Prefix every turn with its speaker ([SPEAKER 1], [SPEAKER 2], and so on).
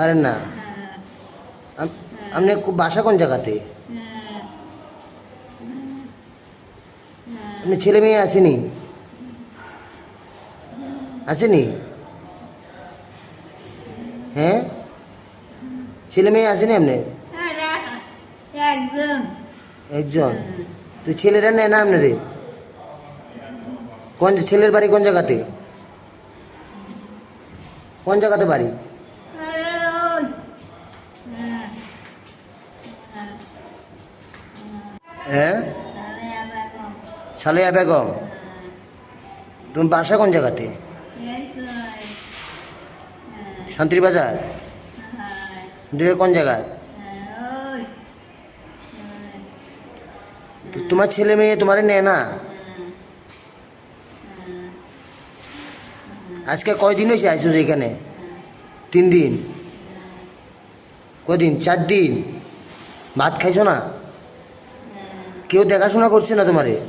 [SPEAKER 1] আরে না
[SPEAKER 2] হ্যাঁ,
[SPEAKER 1] আপনি খুব বাসা কোন জায়গাতে আপনি ছেলে মেয়ে আসেনি আসেনি হ্যাঁ ছেলে মেয়ে আসেনি আপনি
[SPEAKER 2] একজন
[SPEAKER 1] একজন তো ছেলেরা নেয় না আপনারে কোন ছেলের বাড়ি কোন জায়গাতে কোন জায়গাতে বাড়ি?
[SPEAKER 2] হ্যাঁ,
[SPEAKER 1] বেগম। তুমি বাসা কোন জায়গাতে? শান্তিবাজার শান্তিবাজার কোন জায়গা? তো তোমার ছেলে মেয়ে তোমারে নেয় না? আজকে কয়দিন হয়েছে আইসো এখানে? তিন দিন। কদিন? চার দিন। ভাত খাইছো না? কেউ দেখাশোনা করছে না তোমারে?